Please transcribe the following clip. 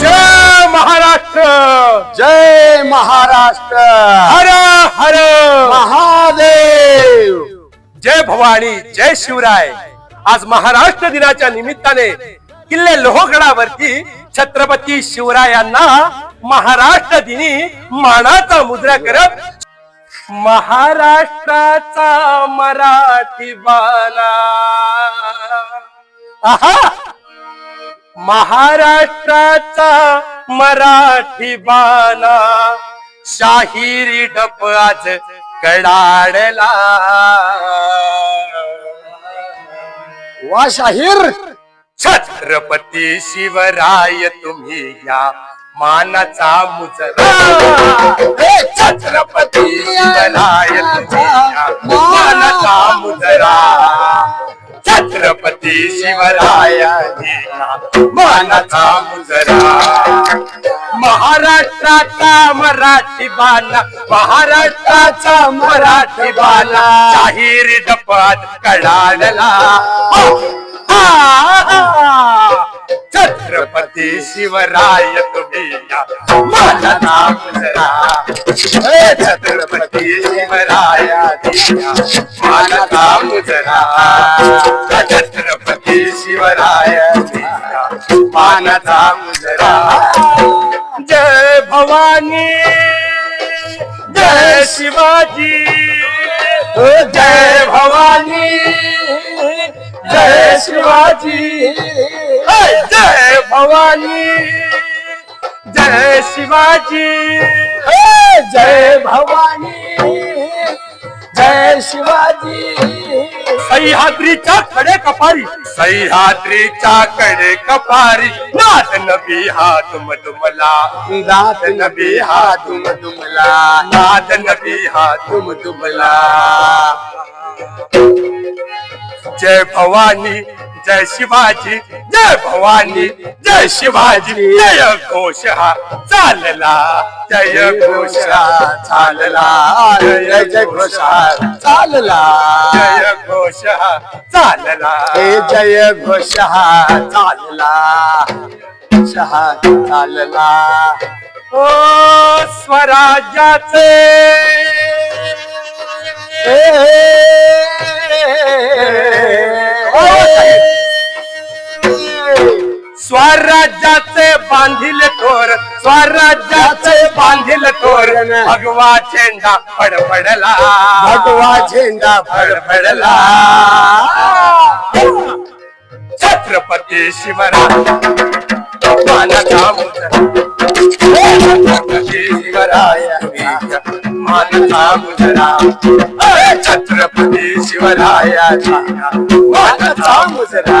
जय महाराष्ट्र! जय महाराष्ट्र! हर हर! महादेव! जय भवानी जय शिवराय! आज महाराष्ट्र दिनाच्या निमित्ताने किल्ले लोहगडावरती छत्रपती शिवरायांना महाराष्ट्र दिनी मानाचा मुद्रा करत महाराष्ट्राचा मराठी बाला महाराष्ट्राचा मराठी बाला शाहिरी डप आज कडाडला. वा शाहीर! छत्रपती शिवराय तुम्ही या मानाचा मुजरा. छत्रपती शिवराय तुम्ही या मानाचा मुजरा. छत्रपती शिवराय मानाचा मुजरा. महाराष्ट्राचा मराठी बाला महाराष्ट्राचा मराठी बाला शाहीर डपात कडाडला. हो, छत्रपती शिवराय तुम्ही माझा मानाचा मुजरा छत्रपती शिवराया दिया मानाचा मुजरा छत्रपती शिवराय दिया मानाचा मुजरा जय भवानी. जय शिवाजी. जय शिवाजी। जय भवानी। जय शिवाजी। जय भवानी। जय शिवाजी। सह्याद्रीच्या कडे कपारी। सह्याद्रीच्या कडे कपारी। नाथ नबी हा तुम तुमला दात नबी हा तुम तुमला नाथ नबी हा तुम तुमला जय भवानी। जय शिवाजी जय भवानी जय शिवाजी जय घोष हा चालला जय घोष हा चालला जय जय घोषा चालला जय घोष हा चालला हे जय घोषा चालला शहा चालला ओ स्वराज्याचे स्वराज्याचे बांधील थोर स्वराज्याचे बांधील थोर भगवा झेंडा फडफडला. भगवा झेंडा फडफडला. छत्रपती मुजरा छत्रपती शिवराय मानाचा मुजरा छत्रपती शिवराय मानाचा मुजरा